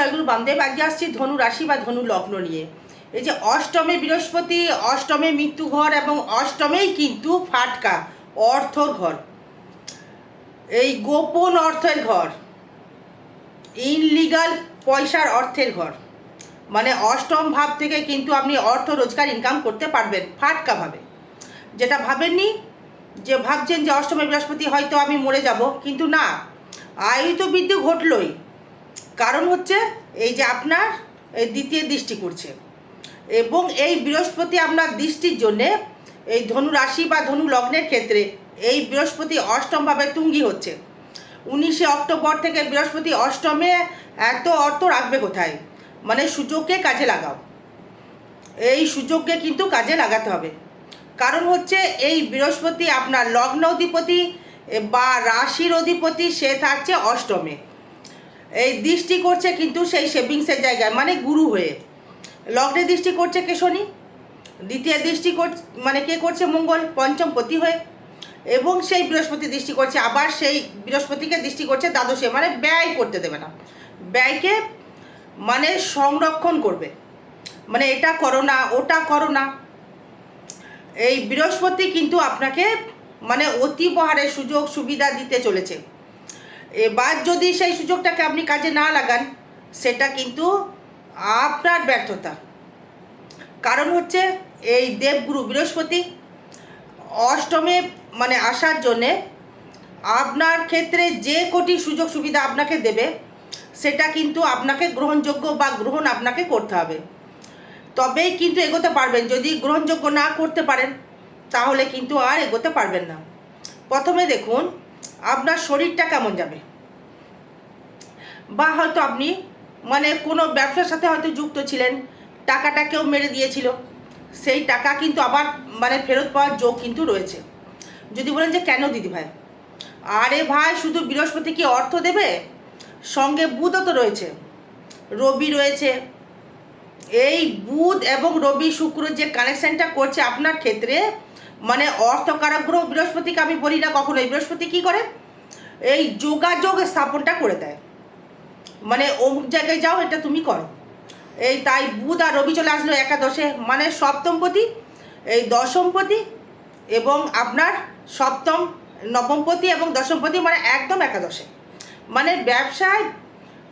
জয়গুরু বামদেব আজকে আসছি, ধনু রাশি বা ধনু লগ্ন নিয়ে। এই যে অষ্টমে বৃহস্পতি, অষ্টমে মৃত্যু ঘর এবং অষ্টমেই কিন্তু ফাটকা, অর্থর ঘর। এই গোপন অর্থের ঘর ইনলিগাল পয়সার অর্থের ঘর। মানে অষ্টম ভাব থেকে কিন্তু আপনি অর্থ, রোজগার ইনকাম করতে পারবেন ফাটকাভাবে যেটা ভাবেননি, যে ভাবছেন যে অষ্টমে বৃহস্পতি হয়তো আমি মরে যাব, কিন্তু না। আয়ু তো বৃদ্ধি ঘটলই। কারণ হচ্ছে এই যে আপনার এই দ্বিতীয় দৃষ্টি করছে। এবং এই বৃহস্পতি আপনার দৃষ্টির জন্যে এই ধনু রাশি বা ধনু লগ্নের ক্ষেত্রে এই বৃহস্পতি অষ্টমভাবে তুঙ্গি হচ্ছে। উনিশে অক্টোবর থেকে বৃহস্পতি অষ্টমে এত অর্থ রাখবে কোথায়? মানে সুযোগকে কাজে লাগাও। এই সুযোগকে কিন্তু কাজে লাগাতে হবে। কারণ হচ্ছে এই বৃহস্পতি আপনার লগ্ন অধিপতি বা রাশির অধিপতি সে থাকছে অষ্টমে। এই দৃষ্টি করছে কিন্তু সেই সেভিংসের জায়গায় মানে গুরু হয়ে। লগ্নে দৃষ্টি করছে কে শনি? দ্বিতীয় দৃষ্টি মানে কে করছে? মঙ্গল, পঞ্চমপতি হয়ে। এবং সেই বৃহস্পতি দৃষ্টি করছে, আবার সেই বৃহস্পতিকে দৃষ্টি করছে দ্বাদশে মানে ব্যয় করতে দেবে না। ব্যয়কে মানে সংরক্ষণ করবে। মানে এটা করো না, ওটা করো না। এই বৃহস্পতি কিন্তু আপনাকে মানে অতিবহারের সুযোগ, সুবিধা দিতে চলেছে। এবার যদি সেই সুযোগটাকে আপনি কাজে না লাগান, সেটা কিন্তু আপনার ব্যর্থতা। কারণ হচ্ছে এই দেবগুরু বৃহস্পতি অষ্টমে মানে আসার জন্যে আপনার ক্ষেত্রে যে কোটি সুযোগ সুবিধা আপনাকে দেবে, সেটা কিন্তু আপনাকে গ্রহণযোগ্য বা গ্রহণ আপনাকে করতে হবে। তবেই কিন্তু এগোতে পারবেন। যদি গ্রহণযোগ্য না করতে পারেন, তাহলে কিন্তু আর এগোতে পারবেন না। প্রথমে দেখুন আপনার শরীরটা কেমন যাবে? বা হয়তো আপনি মানে কোনো ব্যবসার সাথে হয়তো যুক্ত ছিলেন, টাকাটা কেউ মেরে দিয়েছিল, সেই টাকা কিন্তু আবার মানে ফেরত পাওয়ার যোগ কিন্তু রয়েছে। যদি বলেন যে কেন দিদি ভাই? আরে ভাই, শুধু বৃহস্পতি কি অর্থ দেবে? সঙ্গে বুধও তো রয়েছে। রবি রয়েছে। এই বুধ এবং রবি শুক্র যে কানেকশনটা করছে আপনার ক্ষেত্রে মানে অর্থকারক গ্রহ বৃহস্পতিকে আমি বলি না কখনোই বৃহস্পতি কি করে? এই যোগাযোগ স্থাপনটা করে দেয়। মানে অমুক জায়গায় যাও, এটা তুমি করো। এই তাই বুধ আর রবি চলে আসলো একাদশে। মানে সপ্তমপতি, এই দশমপতি এবং আপনার সপ্তম, নবমপতি এবং দশমপতি মানে একদম একাদশে। মানে ব্যবসায়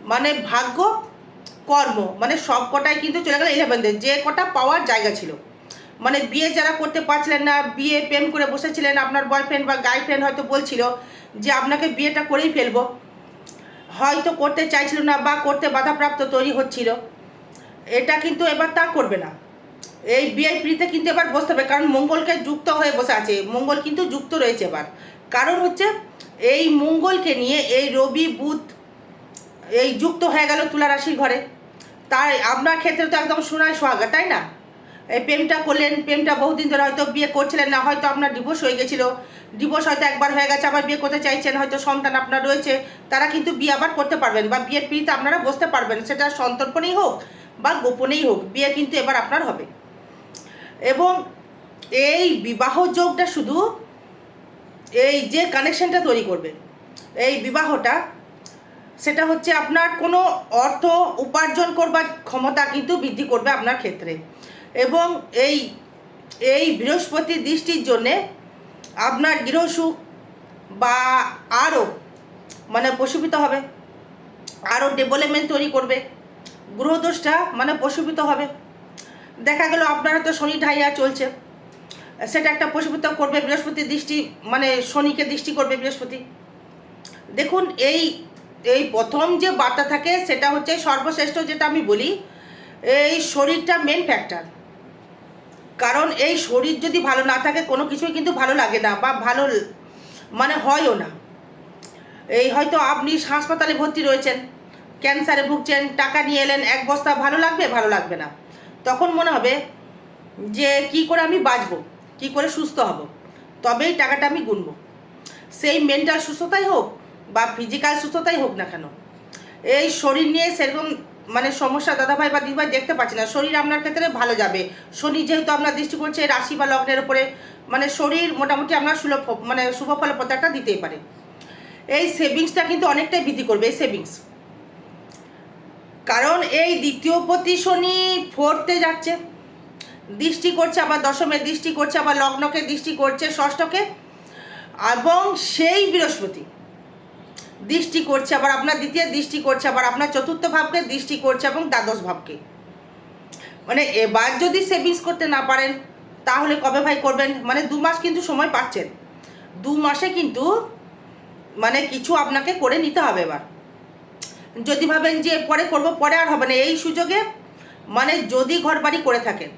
মানে ভাগ্য, কর্ম মানে সব কটাই কিন্তু চলে গেল ইলেভেনদের যে কটা পাওয়ার জায়গা ছিল। মানে বিয়ে যারা করতে পারছিলেন না, বিয়ে প্রেম করে বসেছিলেন, আপনার বয়ফ্রেন্ড বা গার্লফ্রেন্ড হয়তো বলছিল যে আপনাকে বিয়েটা করেই ফেলব। হয়তো করতে চাইছিল না বা করতে বাধাপ্রাপ্ত তৈরি হচ্ছিল। এটা কিন্তু এবার তা করবে না। এই বিআইপিতে কিন্তু এবার বসতে হবে, কারণ মঙ্গলকে যুক্ত হয়ে বসে আছে। মঙ্গল কিন্তু যুক্ত রয়েছে এবার। কারণ হচ্ছে, এই মঙ্গলকে নিয়ে এই রবি, বুধ, এই যুক্ত হয়ে গেল তুলা রাশির ঘরে। তাই আপনার ক্ষেত্রে তো একদম সোনায় সোহাগা, তাই না? এই প্রেমটা করলেন, প্রেমটা বহুদিন ধরে হয়তো বিয়ে করছিলেন না, হয়তো আপনার ডিভোর্স হয়ে গেছিল। ডিভোর্স হয়তো একবার হয়ে গেছে, আবার বিয়ে করতে চাইছেন, হয়তো সন্তান আপনার রয়েছে, তারা কিন্তু বিয়ে আবার করতে পারবেন বা বিয়ের পিড়িতে আপনারা বসতে পারবেন, সেটা সন্তর্পণেই হোক বা গোপনেই হোক, বিয়ে কিন্তু এবার আপনার হবে। এবং এই বিবাহ যোগটা শুধু এই যে কানেকশনটা তৈরি করবে, এই বিবাহটা, সেটা হচ্ছে আপনার কোনো অর্থ উপার্জন করবার ক্ষমতা কিন্তু বৃদ্ধি করবে আপনার ক্ষেত্রে। এবং এই এই বৃহস্পতি দৃষ্টির জন্যে আপনার গৃহসুখ বা আরও মানে প্রশমিত হবে। আরও ডেভেলপমেন্ট তৈরি করবে। গ্রহদোষটা মানে প্রশমিত হবে। দেখা গেল আপনার হয়তো শনি ঢাইয়া চলছে। সেটা একটা প্রশমিত করবে বৃহস্পতি দৃষ্টি মানে শনিকে দৃষ্টি করবে বৃহস্পতি। দেখুন, এই এই প্রথম যে বার্তা থাকে সেটা হচ্ছে সর্বশ্রেষ্ঠ যেটা আমি বলি, এই শরীরটা মেন ফ্যাক্টর কারণ এই শরীর যদি ভালো না থাকে, কোনো কিছুই কিন্তু ভালো লাগে না বা ভালো মানে হয়ও না। এই হয়তো আপনি হাসপাতালে ভর্তি রয়েছেন, ক্যান্সারে ভুগছেন, টাকা নিয়ে এলেন, এক বস্তা ভালো লাগবে ভালো লাগবে না। তখন মনে হবে যে কি করে আমি বাঁচবো, কি করে সুস্থ হব, তবেই টাকাটা আমি গুনব। সেই মেন্টাল সুস্থতাই হোক বা ফিজিক্যাল সুস্থতাই হোক না কেন, এই শরীর নিয়ে সেরকম মানে সমস্যা দাদাভাই বা দিদিভাই দেখতে পাচ্ছি না। শরীর আপনার ক্ষেত্রে ভালো যাবে। শনি যেহেতু আপনার দৃষ্টি করছে রাশি বা লগ্নের উপরে মানে শরীর মোটামুটি আপনার সুলভ মানে শুভ ফলপ্রদাটা দিতেই পারে। এই সেভিংসটা কিন্তু অনেকটাই বৃদ্ধি করবে, এই সেভিংস। কারণ এই দ্বিতীয় পতি শনি ফোর্থে যাচ্ছে। দৃষ্টি করছে আবার দশমে দৃষ্টি করছে, আবার লগ্নকে দৃষ্টি করছে, ষষ্ঠকে। এবং সেই বৃহস্পতি দৃষ্টি করছে আবার আপনার দ্বিতীয় দৃষ্টি করছে, আবার আপনার চতুর্থ ভাবকে দৃষ্টি করছে এবং দ্বাদশ ভাবকে। মানে এবার যদি সেভিংস করতে না পারেন, তাহলে কবে ভাই করবেন? মানে দু মাস কিন্তু সময় পাচ্ছেন। দু মাসে কিন্তু মানে কিছু আপনাকে করে নিতে হবে এবার। যদি ভাবেন যে পরে করব, পরে আর হবে না, এই সুযোগে মানে যদি ঘর বাড়ি করে থাকেন,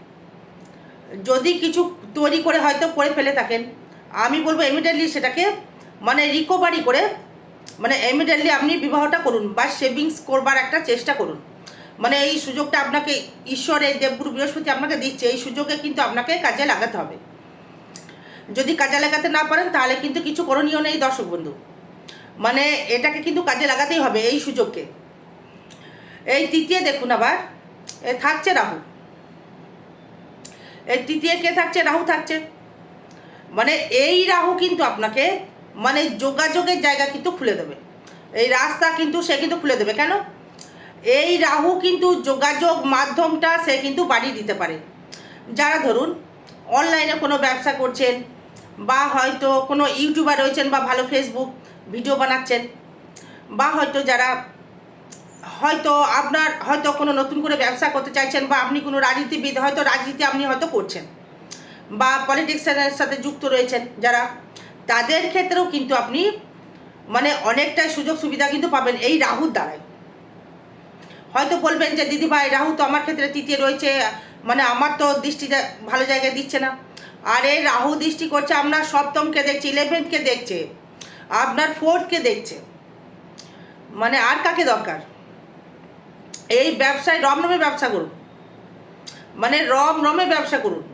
যদি কিছু তৈরি করে হয়তো করে ফেলে থাকেন, আমি বলব ইমিডিয়েটলি সেটাকে মানে রিকভারি করে মানে ইমিডিয়েটলি আপনি বিবাহটা করুন বা সেভিংস করবার একটা চেষ্টা করুন। মানে এই সুযোগটা আপনাকে ঈশ্বর, এই দেবগুরু বৃহস্পতি আপনাকে দিচ্ছে, এই সুযোগে কিন্তু আপনাকে কাজে লাগাতে হবে। যদি কাজে লাগাতে না পারেন, তাহলে কিন্তু কিছু করণীয় নেই দর্শক বন্ধু। মানে এটাকে কিন্তু কাজে লাগাতেই হবে এই সুযোগকে। এই তৃতীয় দেখুন আবার, এ থাকছে রাহু। এই তৃতীয় কে থাকছে? রাহু থাকছে। মানে এই রাহু কিন্তু আপনাকে মানে যোগাযোগের জায়গা কিন্তু খুলে দেবে। এই রাস্তা কিন্তু সে কিন্তু খুলে দেবে। কেন? এই রাহু কিন্তু যোগাযোগ মাধ্যমটা সে কিন্তু বাড়িয়ে দিতে পারে। যারা ধরুন অনলাইনে কোনো ব্যবসা করছেন বা হয়তো কোনো ইউটিউবার রয়েছেন বা ভালো ফেসবুক ভিডিও বানাচ্ছেন বা হয়তো যারা হয়তো আপনার হয়তো কোনো নতুন করে ব্যবসা করতে চাইছেন বা আপনি কোনো রাজনীতিবিদ, হয়তো রাজনীতি আপনি হয়তো করছেন বা পলিটিক্সের সাথে যুক্ত রয়েছেন যারা। তাদের ক্ষেত্রেও কিন্তু আপনি মানে অনেকটাই সুযোগ সুবিধা কিন্তু পাবেন এই রাহুর দ্বারাই। হয়তো বলবেন যে, দিদি ভাই, রাহু তো আমার ক্ষেত্রে তৃতীয় রয়েছে মানে আমার তো দৃষ্টিটা ভালো জায়গায় দিচ্ছে না। আর এই রাহু দৃষ্টি করছে আপনার সপ্তমকে দেখছে ইলেভেন্থকে দেখছে, আপনার ফোর্থকে দেখছে। মানে আর কাকে দরকার? এই ব্যবসায় রমরমে ব্যবসা করুন। মানে রম রমে ব্যবসা করুন।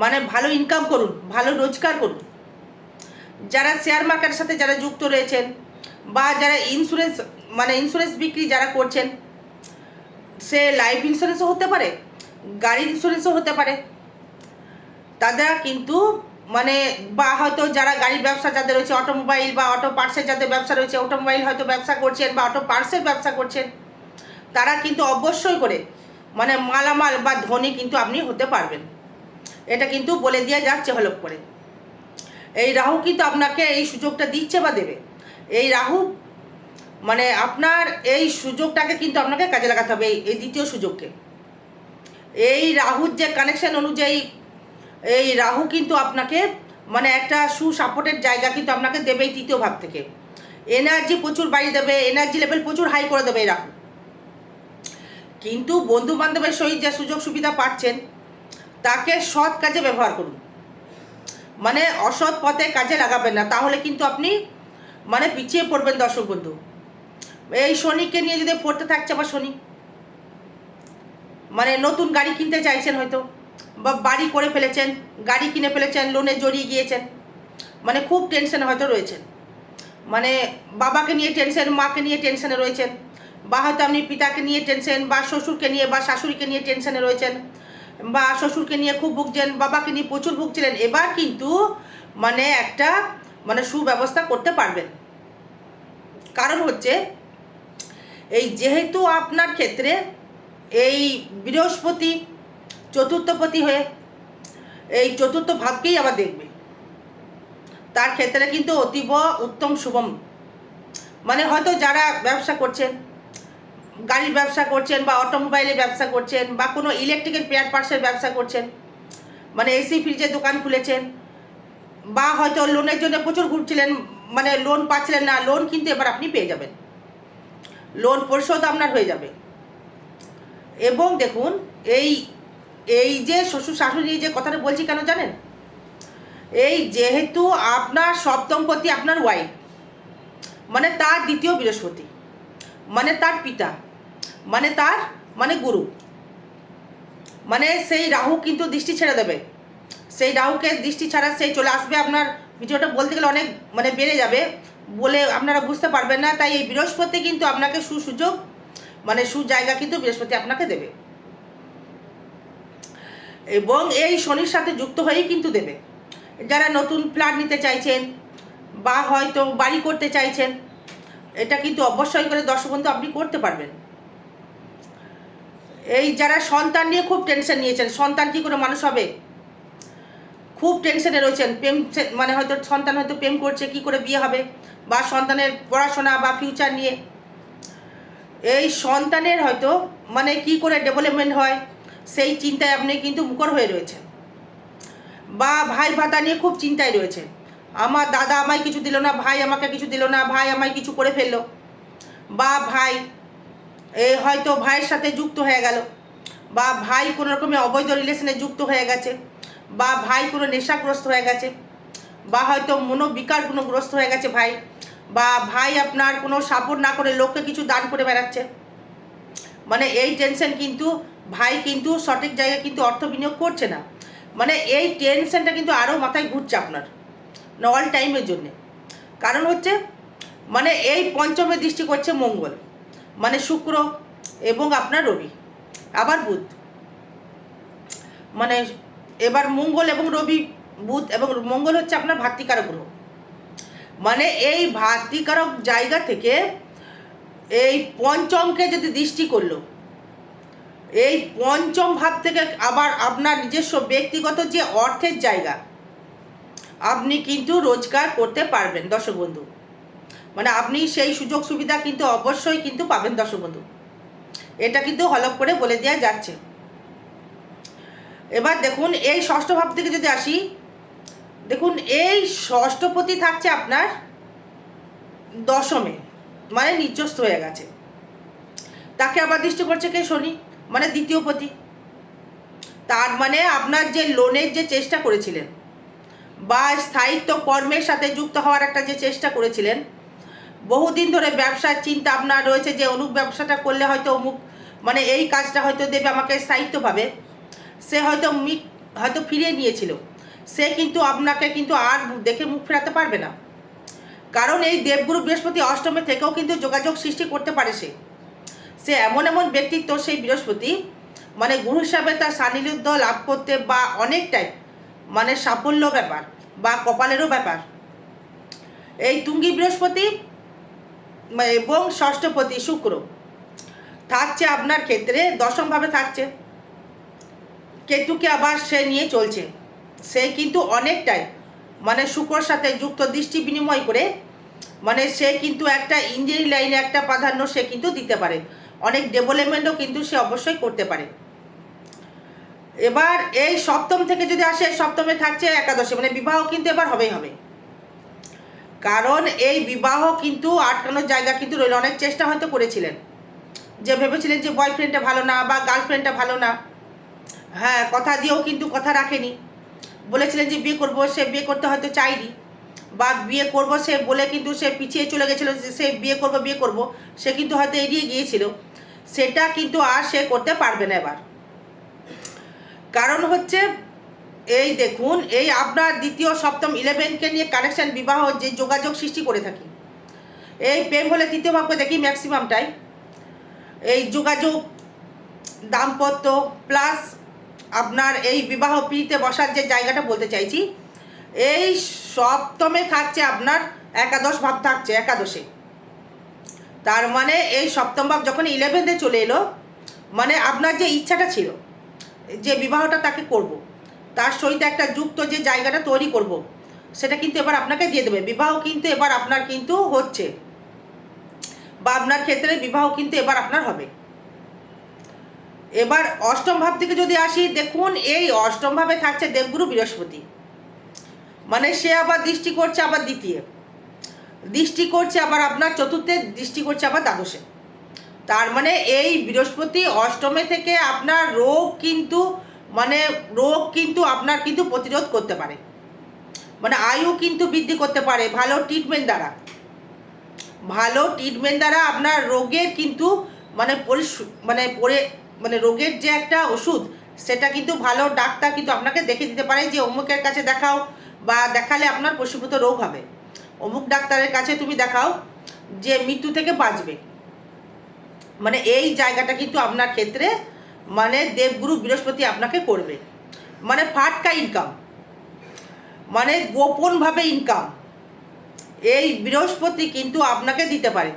মানে ভালো ইনকাম করুন, ভালো রোজগার করুন। যারা শেয়ার মার্কেটের সাথে যারা যুক্ত রয়েছেন বা যারা ইন্স্যুরেন্স মানে ইন্স্যুরেন্স বিক্রি যারা করছেন, সে লাইফ ইন্স্যুরেন্সও হতে পারে, গাড়ির ইন্স্যুরেন্সও হতে পারে। তারা কিন্তু মানে বা হয়তো যারা গাড়ির ব্যবসা যাদের রয়েছে অটোমোবাইল বা অটো পার্টসের যাদের ব্যবসা রয়েছে অটোমোবাইল হয়তো ব্যবসা করছেন বা অটো পার্টসের ব্যবসা করছেন, তারা কিন্তু অবশ্যই করে মানে মালামাল বা ধনী কিন্তু আপনি হতে পারবেন। এটা কিন্তু বলে দেওয়া যাচ্ছে হলক করে। এই রাহু কিন্তু আপনাকে এই সুযোগটা দিচ্ছে বা দেবে। এই রাহু মানে আপনার এই সুযোগটাকে কিন্তু আপনাকে কাজে লাগাতে হবে, এই দ্বিতীয় সুযোগকে। এই রাহুর যে কানেকশন অনুযায়ী, এই রাহু কিন্তু আপনাকে মানে একটা সুসাপোর্টের জায়গা কিন্তু আপনাকে দেবে এই তৃতীয় ভাব থেকে। এনার্জি প্রচুর বাড়িয়ে দেবে এনার্জি লেভেল প্রচুর হাই করে দেবে এই রাহু। কিন্তু বন্ধু বান্ধবের সহিত যে সুযোগ সুবিধা পাচ্ছেন তাকে সৎ কাজে ব্যবহার করুন। মানে অসৎ পথে কাজে লাগাবেন না, তাহলে কিন্তু আপনি মানে পিছিয়ে পড়বেন দর্শক বন্ধু। এই শনিকে নিয়ে যদি পড়তে থাকছে আবার শনি। মানে নতুন গাড়ি কিনতে চাইছেন হয়তো, বা বাড়ি করে ফেলেছেন, গাড়ি কিনে ফেলেছেন, লোনে জড়িয়ে গিয়েছেন মানে খুব টেনশনে হয়তো রয়েছেন। মানে বাবাকে নিয়ে টেনশন মাকে নিয়ে টেনশনে রয়েছেন, বা হয়তো আপনি পিতাকে নিয়ে টেনশন বা শ্বশুরকে নিয়ে, বা শাশুড়িকে নিয়ে টেনশনে রয়েছেন বা শ্বশুরকে নিয়ে খুব ভুগছেন, বাবাকে নিয়ে প্রচুর ভুগছিলেন, এবার কিন্তু মানে একটা মানে সুব্যবস্থা করতে পারবেন। কারণ হচ্ছে, এই যেহেতু আপনার ক্ষেত্রে এই বৃহস্পতি, চতুর্থপতি হয়ে এই চতুর্থ ভাবকেই আবার দেখবে। তার ক্ষেত্রে কিন্তু অতীব উত্তম শুভম। মানে হয়তো যারা ব্যবসা করছেন গাড়ির ব্যবসা করছেন বা অটোমোবাইলের ব্যবসা করছেন বা কোনো ইলেকট্রিকের পেয়ার পার্টসের ব্যবসা করছেন মানে এসি ফ্রিজের দোকান খুলেছেন, বা হয়তো লোনের জন্য প্রচুর ঘুরছিলেন মানে লোন পাচ্ছিলেন না লোন কিন্তু এবার আপনি পেয়ে যাবেন। লোন পরিশোধ আপনার হয়ে যাবে। এবং দেখুন, এই এই যে শ্বশুর শাশুড়ি যে কথাটা বলছি কেন জানেন? এই যেহেতু আপনার সপ্তমপতি আপনার ওয়াইফ মানে তার দ্বিতীয় বৃহস্পতি মানে তার পিতা মানে তার মানে গুরু। মানে সেই রাহু কিন্তু দৃষ্টি ছেড়ে দেবে। সেই রাহুকে দৃষ্টি ছাড়া সেই চলে আসবে। আপনার ভিডিওটা বলতে গেলে অনেক মানে বেড়ে যাবে বলে আপনারা বুঝতে পারবেন না। তাই এই বৃহস্পতি কিন্তু আপনাকে সুসুযোগ মানে সুজায়গা কিন্তু বৃহস্পতি আপনাকে দেবে। এবং এই শনির সাথে যুক্ত হয়েই কিন্তু দেবে। যারা নতুন ফ্ল্যাট নিতে চাইছেন বা হয়তো বাড়ি করতে চাইছেন, এটা কিন্তু অবশ্যই করে দর্শক বন্ধু আপনি করতে পারবেন। এই যারা সন্তান নিয়ে খুব টেনশন নিয়েছেন, সন্তান কি করে মানুষ হবে? খুব টেনশনে রয়েছেন, প্রেম মানে হয়তো সন্তান হয়তো প্রেম করছে, কি করে বিয়ে হবে? বা সন্তানের পড়াশোনা বা ফিউচার নিয়ে। এই সন্তানের হয়তো মানে কি করে ডেভেলপমেন্ট হয়, সেই চিন্তায় আপনি কিন্তু মুখর হয়ে রয়েছেন। বা ভাই ভাতা নিয়ে খুব চিন্তায় রয়েছে আমার দাদা আমায় কিছু দিল না, ভাই আমাকে কিছু দিল না, ভাই আমায় কিছু করে ফেলল। বা ভাই এ, হয়তো ভাইয়ের সাথে যুক্ত হয়ে গেল। বা ভাই কোনো রকমের অবৈধ রিলেশনে যুক্ত হয়ে গেছে। বা ভাই কোনো নেশাগ্রস্ত হয়ে গেছে। বা হয়তো মনোবিকার কোনো গ্রস্ত হয়ে গেছে ভাই। বা ভাই আপনার কোনো সাপোর্ট না করে লোককে কিছু দান করে বেড়াচ্ছে। মানে এই টেনশন কিন্তু ভাই কিন্তু সঠিক জায়গায় কিন্তু অর্থ বিনিয়োগ করছে না। মানে এই টেনশনটা কিন্তু আরও মাথায় ঘুরছে আপনার অল টাইমের জন্যে। কারণ হচ্ছে মানে এই পঞ্চমের দৃষ্টি করছে মঙ্গল। মানে শুক্র এবং আপনার রবি, আবার বুধ। মানে এবার মঙ্গল এবং রবি, বুধ এবং মঙ্গল হচ্ছে আপনার ভাতৃকারক গ্রহ। মানে এই ভাতৃকারক জায়গা থেকে এই পঞ্চমকে যদি দৃষ্টি করল, এই পঞ্চম ভাব থেকে আবার আপনার নিজস্ব ব্যক্তিগত যে অর্থের জায়গা, আপনি কিন্তু রোজগার করতে পারবেন, দর্শক বন্ধু। মানে আপনি সেই সুযোগ সুবিধা কিন্তু অবশ্যই কিন্তু পাবেন দর্শক বন্ধু। এটা কিন্তু হলপ করে বলে দেওয়া যাচ্ছে। এবার দেখুন, এই ষষ্ঠ ভাব থেকে যদি আসি, দেখুন, এই ষষ্ঠপতি থাকছে আপনার দশমে মানে নিচস্থ হয়ে গেছে। তাকে আবার দৃষ্টি করছে কে? শনি মানে দ্বিতীয় পতি। তার মানে আপনার যে লোনের যে চেষ্টা করেছিলেন, বা স্থায়িত্ব কর্মের সাথে যুক্ত হওয়ার একটা যে চেষ্টা করেছিলেন বহুদিন ধরে ব্যবসার চিন্তা আপনার রয়েছে যে অমুক ব্যবসাটা করলে হয়তো অমুক মানে এই কাজটা হয়তো দেবে আমাকে স্থায়িত্বভাবে। সে হয়তো মিট হয়তো ফিরিয়ে নিয়েছিল। সে কিন্তু আপনাকে কিন্তু আর দেখে মুখ ফেরাতে পারবে না। কারণ এই দেবগুরু বৃহস্পতি অষ্টমে থেকেও কিন্তু যোগাযোগ সৃষ্টি করতে পারে সে। সে এমন এমন ব্যক্তিত্ব সেই বৃহস্পতি মানে গুরু হিসাবে তার সান্নিধ্য লাভ করতে বা অনেকটাই মানে সাফল্য ব্যাপার বা কপালেরও ব্যাপার। এই তুঙ্গি বৃহস্পতি এবং ষষ্ঠপতি শুক্র। থাকছে আপনার ক্ষেত্রে দশমভাবে থাকছে। কেতুকে আবার সে নিয়ে চলছে। সে কিন্তু অনেকটাই মানে শুক্রর সাথে যুক্ত দৃষ্টি বিনিময় করে মানে সে কিন্তু একটা ইঞ্জিনিয়ারিং লাইনে একটা প্রাধান্য সে কিন্তু দিতে পারে। অনেক ডেভেলপমেন্টও কিন্তু সে অবশ্যই করতে পারে। এবার এই সপ্তম থেকে যদি আসে, সপ্তমে থাকছে একাদশে মানে বিবাহ কিন্তু এবার হবেই হবে। কারণ এই বিবাহ কিন্তু আটকানোর জায়গা কিন্তু রইল। অনেক চেষ্টা হয়তো করেছিলেন। যে ভেবেছিলেন যে বয়ফ্রেন্ডটা ভালো না বা গার্লফ্রেন্ডটা ভালো না। হ্যাঁ কথা দিয়েও কিন্তু কথা রাখেনি। বলেছিলেন যে বিয়ে করব, সে বিয়ে করতে হয়তো চাইনি। বা বিয়ে করব সে বলে কিন্তু সে পিছিয়ে চলে গেছিল যে সে বিয়ে করব বিয়ে করব। সে কিন্তু হয়তো এড়িয়ে গিয়েছিল। সেটা কিন্তু আর সে করতে পারবে না এবার। কারণ হচ্ছে এই দেখুন, এই আপনার দ্বিতীয়, সপ্তম ইলেভেনকে নিয়ে কানেকশন বিবাহ যে যোগাযোগ সৃষ্টি করে থাকি এই প্রেম হলে তৃতীয় ভাবকে দেখি ম্যাক্সিমামটাই এই যোগাযোগ দাম্পত্য প্লাস আপনার এই বিবাহ পিড়িতে বসার যে জায়গাটা বলতে চাইছি, এই সপ্তমে থাকছে আপনার একাদশ ভাব থাকছে, একাদশে তার মানে এই সপ্তম ভাব যখন ইলেভেন্থে চলে এলো মানে আপনার যে ইচ্ছাটা ছিল, যে বিবাহটা তাকে করব। তার সহিত একটা যুক্ত যে জায়গাটা তৈরি করব। সেটা কিন্তু এবার আপনাকে দিয়ে দেবে। বিবাহ কিন্তু এবার আপনার কিন্তু হচ্ছে। বা আপনার ক্ষেত্রে বিবাহ কিন্তু এবার আপনার হবে। এবার অষ্টম ভাব থেকে যদি আসি, দেখুন, এই অষ্টম ভাবে থাকছে দেবগুরু বৃহস্পতি। মানে সে আবার দৃষ্টি করছে আবার দ্বিতীয়। দৃষ্টি করছে আবার আপনার চতুর্থে, দৃষ্টি করছে আবার দ্বাদশে। তার মানে এই বৃহস্পতি অষ্টমে থেকে আপনার রোগ কিন্তু মানে রোগ কিন্তু আপনার কিন্তু প্রতিরোধ করতে পারে। মানে আয়ু কিন্তু বৃদ্ধি করতে পারে, ভালো ট্রিটমেন্ট দ্বারা। ভালো ট্রিটমেন্ট দ্বারা আপনার রোগের কিন্তু মানে মানে পরে মানে রোগের যে একটা ওষুধ, সেটা কিন্তু ভালো ডাক্তার কিন্তু আপনাকে দেখে দিতে পারে যে অমুকের কাছে দেখাও বা দেখালে আপনার পশুভূত রোগ হবে। অমুক ডাক্তারের কাছে তুমি দেখাও যে মৃত্যু থেকে বাঁচবে। মানে এই জায়গাটা কিন্তু আপনার ক্ষেত্রে মানে দেবগুরু বৃহস্পতি আপনাকে করবে। মানে ফাটকা ইনকাম মানে গোপনভাবে ইনকাম এই বৃহস্পতি কিন্তু আপনাকে দিতে পারে।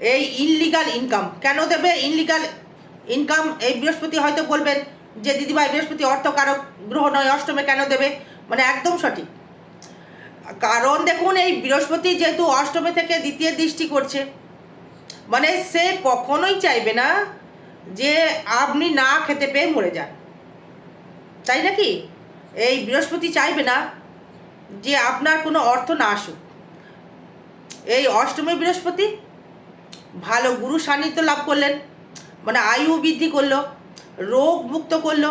এই ইনলিগাল ইনকাম কেন দেবে? ইনলিগাল ইনকাম এই বৃহস্পতি হয়তো বলবেন যে, দিদিভাই, বৃহস্পতি অর্থকারক, গ্রহ নয়, অষ্টমে কেন দেবে? মানে একদম সঠিক। কারণ দেখুন, এই বৃহস্পতি যেহেতু অষ্টমে থেকে দ্বিতীয় দৃষ্টি করছে মানে সে কখনোই চাইবে না যে আপনি না খেতে পেয়ে মরে যান। তাই নাকি? এই বৃহস্পতি চাইবে না যে আপনার কোনো অর্থ না আসুক। এই অষ্টমী বৃহস্পতি ভালো গুরু সান্নিধ্য লাভ করলেন মানে আয়ু বৃদ্ধি করল, রোগ মুক্ত করল,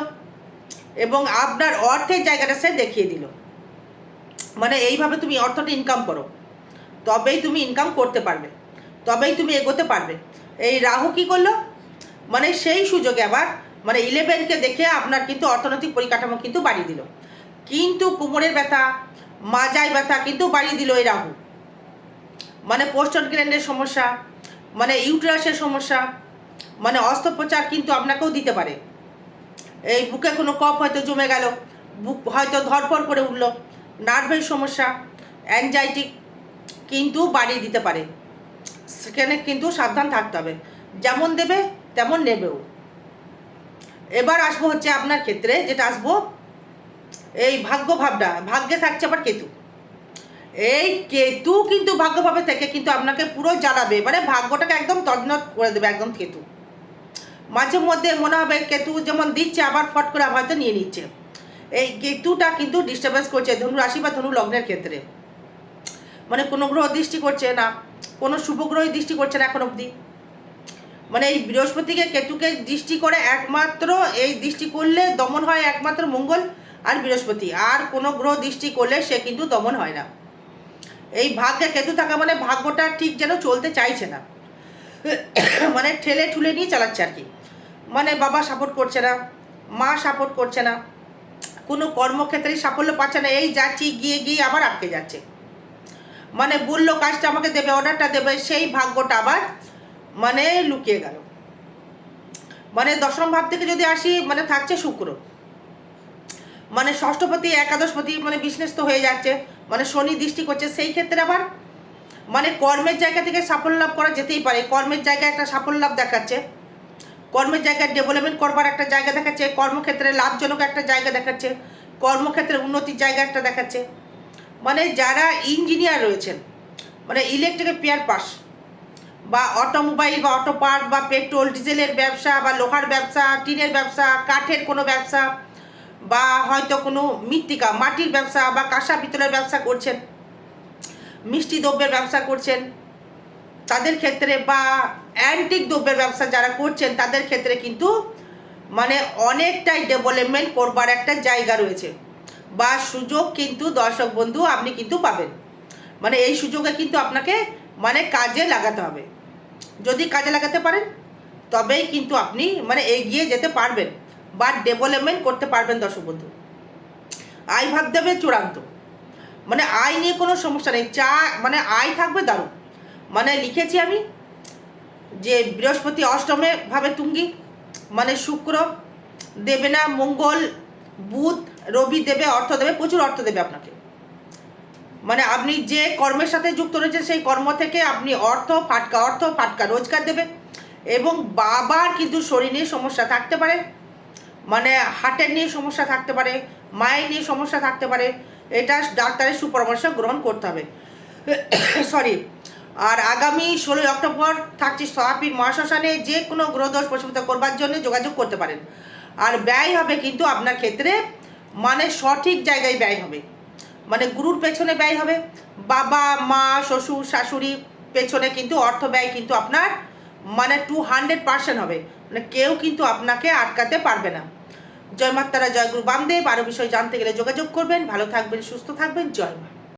এবং আপনার অর্থের জায়গাটা সে দেখিয়ে দিল। মানে এইভাবে তুমি অর্থটা ইনকাম করো। তবেই তুমি ইনকাম করতে পারবে, তবেই তুমি এগোতে পারবে। এই রাহু কি করল? মানে সেই সুযোগে আবার মানে ইলেভেনকে দেখে আপনার কিন্তু অর্থনৈতিক পরিকাঠামো কিন্তু বাড়িয়ে দিল। কিন্তু কোমরের ব্যথা, মাজায় ব্যথা কিন্তু বাড়িয়ে দিল এই রাহু। মানে পোস্টন গ্র্যান্ডের সমস্যা মানে ইউট্রাসের সমস্যা মানে অস্ত্রোপচার কিন্তু আপনাকেও দিতে পারে। এই বুকে কোনো কফ হয়তো জমে গেল, বুক হয়তো ধরপড় করে উঠল নার্ভের সমস্যা অ্যাংজাইটি কিন্তু বাড়িয়ে দিতে পারে। সেখানে কিন্তু সাবধান থাকতে হবে। যেমন দেবে তেমন নেবেও। এবার আসব হচ্ছে আপনার ক্ষেত্রে, যেটা আসব, এই ভাগ্য ভাবটা ভাগ্যে থাকছে আবার কেতু। এই কেতু কিন্তু ভাগ্যভাবে থেকে কিন্তু আপনাকে পুরো জ্বালাবে মানে ভাগ্যটাকে একদম তজনত করে দেবে, একদম কেতু। মাঝে মধ্যে মনে হবে কেতু যেমন দিচ্ছে, আবার ফট করে হয়তো নিয়ে নিচ্ছে। এই কেতুটা কিন্তু ডিস্টার্বেন্স করছে, ধনু রাশি বা ধনু লগ্নের ক্ষেত্রে। মানে কোনো গ্রহ দৃষ্টি করছে না, কোনো শুভ গ্রহই দৃষ্টি করছে না এখন অবধি। মানে এই বৃহস্পতিকে কেতুকে দৃষ্টি করে একমাত্র এই দৃষ্টি করলে দমন হয় একমাত্র মঙ্গল আর বৃহস্পতি। আর কোনো গ্রহ দৃষ্টি করলে সে কিন্তু দমন হয় না। এই ভাগ্যে কেতু থাকা মানে ভাগ্যটা ঠিক যেন চলতে চাইছে না। মানে ঠেলে ঠুলে নিয়ে চালাচ্ছে আর কি। মানে বাবা সাপোর্ট করছে না, মা সাপোর্ট করছে না, কোনো কর্মক্ষেত্রেই সাফল্য পাচ্ছে না, এই যাচ্ছি, গিয়ে গিয়ে আবার আটকে যাচ্ছে। মানে বলল কাজটা আমাকে দেবে অর্ডারটা দেবে, সেই ভাগ্যটা আবার মানে লুকিয়ে গেল। মানে দশম ভাব থেকে যদি আসি মানে থাকছে শুক্র। মানে ষষ্ঠপতি, একাদশপতি মানে বিজনেস হয়ে যাচ্ছে মানে শনি দৃষ্টি করছে, সেই ক্ষেত্রে আবার মানে কর্মের জায়গা থেকে সাফল্য লাভ করা যেতেই পারে। কর্মের জায়গায় একটা সাফল্য লাভ দেখাচ্ছে, কর্মের জায়গায় ডেভেলপমেন্ট করবার একটা জায়গা দেখাচ্ছে, কর্মক্ষেত্রে লাভজনক একটা জায়গা দেখাচ্ছে, কর্মক্ষেত্রে উন্নতির জায়গা একটা দেখাচ্ছে। মানে যারা ইঞ্জিনিয়ার রয়েছেন মানে ইলেকট্রিকের পেয়ার পাস বা অটোমোবাইল বা অটো পার্ট বা পেট্রোল, ডিজেলের ব্যবসা বা লোহার ব্যবসা, টিনের ব্যবসা, কাঠের কোনো ব্যবসা বা হয়তো কোনো মৃত্তিকা, মাটির ব্যবসা বা কাঁসা পিতলের ব্যবসা করছেন, মিষ্টি দ্রব্যের ব্যবসা করছেন তাদের ক্ষেত্রে বা অ্যান্টিক দ্রব্যের ব্যবসা যারা করছেন তাদের ক্ষেত্রে কিন্তু মানে অনেকটাই ডেভেলপমেন্ট করবার একটা জায়গা রয়েছে। বা সুযোগ কিন্তু দর্শক বন্ধু আপনি কিন্তু পাবেন। মানে এই সুযোগে কিন্তু আপনাকে মানে কাজে লাগাতে হবে। যদি কাজে লাগাতে পারেন, তবেই কিন্তু আপনি মানে এগিয়ে যেতে পারবেন বা ডেভেলপমেন্ট করতে পারবেন দর্শক বন্ধু। আয় ভাব দেবে চূড়ান্ত। মানে আয় নিয়ে কোনো সমস্যা নেই, চা মানে আয় থাকবে দারুণ। মানে লিখেছি আমি যে বৃহস্পতি অষ্টমে ভাবে তুঙ্গি মানে শুক্র দেবে না মঙ্গল, বুধ, রবি দেবে অর্থ দেবে, প্রচুর অর্থ দেবে আপনাকে। মানে আপনি যে কর্মের সাথে যুক্ত রয়েছেন, সেই কর্ম থেকে আপনি অর্থ ফাটকা অর্থ ফাটকা, রোজগার দেবে এবং বাবার কিন্তু শরীর নিয়ে সমস্যা থাকতে পারে মানে হার্টের নিয়ে সমস্যা থাকতে পারে, মায়ের নিয়ে সমস্যা থাকতে পারে, এটা ডাক্তারের সুপরামর্শ গ্রহণ করতে হবে। সরি আর আগামী ষোলোই অক্টোবর থাকছে সহাপির মহাশ্মশানে, যে কোনো গ্রহদোষ প্রশমিত করবার জন্য যোগাযোগ করতে পারেন। আর ব্যয় হবে কিন্তু আপনার ক্ষেত্রে মানে সঠিক জায়গায় ব্যয় হবে। মানে গুরুর পেছনে ব্যয় হবে। বাবা, মা, শ্বশুর, শাশুড়ি পেছনে কিন্তু অর্থ ব্যয় কিন্তু আপনার মানে টু হান্ড্রেড পার্সেন্ট হবে। মানে কেউ কিন্তু আপনাকে আটকাতে পারবে না। জয় মাতারা, জয় গুরু বামদেব। আরও বিষয় জানতে গেলে যোগাযোগ করবেন। ভালো থাকবেন, সুস্থ থাকবেন। জয় মা।